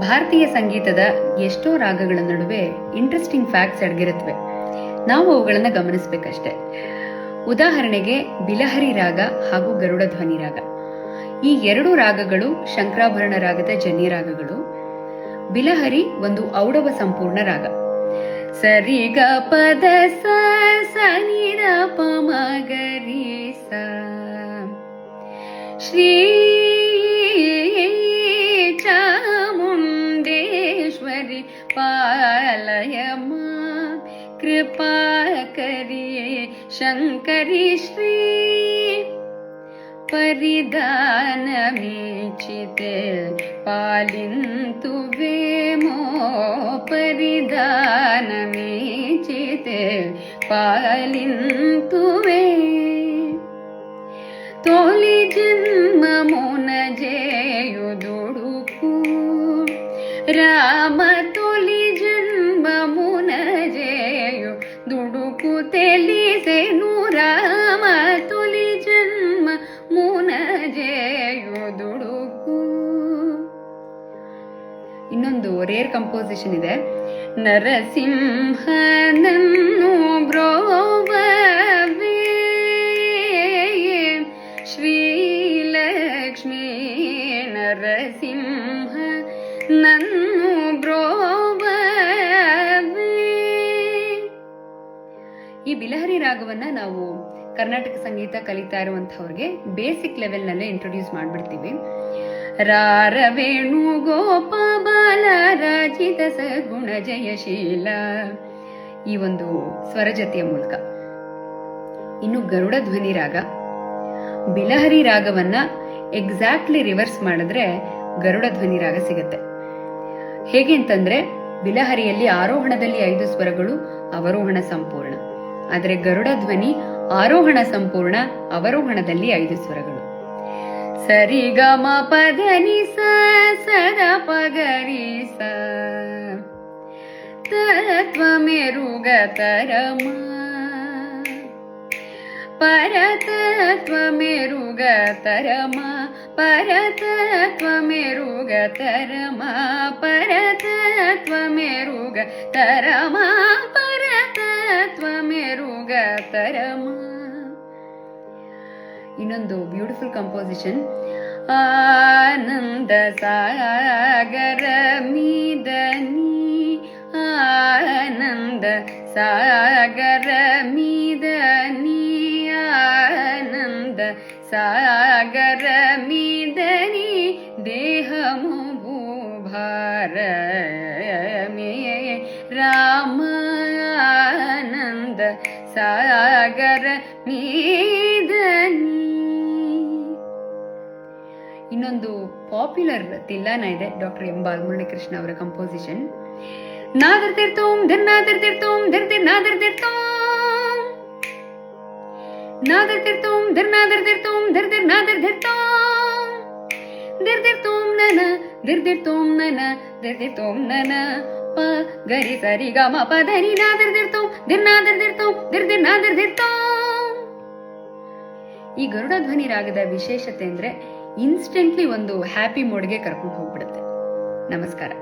ಭಾರತೀಯ ಸಂಗೀತದ ಎಷ್ಟೋ ರಾಗಗಳ ನಡುವೆ ಇಂಟ್ರೆಸ್ಟಿಂಗ್ ಫ್ಯಾಕ್ಟ್ಸ್ ಅಡಗಿರುತ್ತವೆ ನಾವು ಅವುಗಳನ್ನು ಗಮನಿಸಬೇಕಷ್ಟೆ. ಉದಾಹರಣೆಗೆ ಬಿಲಹರಿ ರಾಗ ಹಾಗೂ ಗರುಡ ಧ್ವನಿ ರಾಗ. ಈ ಎರಡು ರಾಗಗಳು ಶಂಕರಾಭರಣ ರಾಗದ ಜನ್ಯ ರಾಗಗಳು. ಬಿಲಹರಿ ಒಂದು ಔಡವ ಸಂಪೂರ್ಣ ರಾಗ. ಸರಿ ಗ ಪದ ಸನಿ ದ ಪ, ಮ, ಗ, ರಿ, ಸ. ಶ್ರೀ कृपा करिये शङ्करि श्री परिधानीचित् पालिन्तु वेमो मो पालिन्तु वे। तोलि जन्ममुनजेयुदुडुकु राम ಇನ್ನೊಂದು ರೇರ್ ಕಂಪೋಸಿಷನ್ ಇದೆ. ನರಸಿಂಹನನ್ನು ಬ್ರೋವೇ ಶ್ರೀಲಕ್ಷ್ಮೀ ನರಸಿಂಹ ನನ್ನು ಈ ಬಿಲಹರಿ ರಾಗವನ್ನ ನಾವು ಕರ್ನಾಟಕ ಸಂಗೀತ ಕಲಿತಾ ಇರುವಂತಹವ್ರಿಗೆ ಬೇಸಿಕ್ ಲೆವೆಲ್ನಲ್ಲೇ ಇಂಟ್ರೊಡ್ಯೂಸ್ ಮಾಡ್ಬಿಡ್ತೀವಿ. ರಾರ ವೇಣು ಗೋಪ ಬಾಲ ರಾಜಿತ ಸಗುಣ ಜಯಶೀಲ. ಈ ಒಂದು ಸ್ವರಜತಿಯ ಮೂಲಕ. ಇನ್ನು ಗರುಡ ಧ್ವನಿ ರಾಗ. ಬಿಲಹರಿ ರಾಗವನ್ನ ಎಕ್ಸಾಕ್ಟ್ಲಿ ರಿವರ್ಸ್ ಮಾಡಿದ್ರೆ ಗರುಡ ಧ್ವನಿ ರಾಗ ಸಿಗುತ್ತೆ. ಹೇಗೆ ಅಂತಂದ್ರೆ, ಬಿಲಹರಿಯಲ್ಲಿ ಆರೋಹಣದಲ್ಲಿ ಐದು ಸ್ವರಗಳು ಅವರೋಹಣ ಸಂಪೂರ್ಣ. ಆದರೆ ಗರುಡ ಧ್ವನಿ ಆರೋಹಣ ಸಂಪೂರ್ಣ ಅವರೋಹಣದಲ್ಲಿ ಐದು ಸ್ವರಗಳು. ಸರಿ ಗ ಮ ಪದ ನಿ ಸ ಸದ ಪಗರಿ ಸ ತತ್ವ ಮೇರುಗ ತರಮ ಪರತತ್ವ ಮೇರುಗ ಇನ್ನೊಂದು ಬ್ಯೂಟಿಫುಲ್ ಕಂಪೋಸಿಷನ್ ಆನಂದ ಸಾಗರ ಮೀದನಿ ಆನಂದ ಸಾಗರ ಮೀದನಿ ಆನಂದ ಸಾಗರ ಮೀದನಿ ದೇಹಮು ಭೂಭಾರ ಮೇ ರಾಮ ಆನಂದ ಸಾಗರ ಮೀದನಿ ಇನ್ನೊಂದು ಪಾಪ್ಯುಲರ್ ತಿಲ್ಲಾನ ಇದೆ ಡಾಕ್ಟರ್ ಎಂ ಬಾಲ್ ಕೃಷ್ಣ ಅವರ ಕಂಪೋಸಿಷನ್ ನಾದರ್ತಿರ್ತೋಂ ಧರ್ ನಾದರ್ತಿರ್ತೋಂ ಧಿರ್ ಧಿರ್ ನಾದರ್ತಿರ್ತೋಂ ನಾದರ್ತಿರ್ತೋಂ ಧರ್ ನಾದರ್ತಿರ್ತೋಂ ಧರ್ ಧಿರ್ ನಾದರ್ತಿರ್ತೋಂ ದಿರ್ ದಿರ್ ತೋಂ ನನ ದಿರ್ ತೋಂ ನನ ತೋಂ ನನ ಪ ಗರಿ ಸರಿ ಗ, ಮ, ಪ ಧರಿ ನಾದರ್ ದಿರ್ ತೋಂ ದಿರ್ ನಾದರ್ ದಿರ್ ತೋಂ ದಿರ್ ದಿರ್ ನಾದರ್ ಈ ಗರುಡ ಧ್ವನಿ ರಾಗದ ವಿಶೇಷತೆ ಅಂದ್ರೆ ಇನ್ಸ್ಟೆಂಟ್ಲಿ ಒಂದು ಹ್ಯಾಪಿ ಮೋಡ್ಗೆ ಕರ್ಕೊಂಡು ಹೋಗ್ಬಿಡುತ್ತೆ. ನಮಸ್ಕಾರ.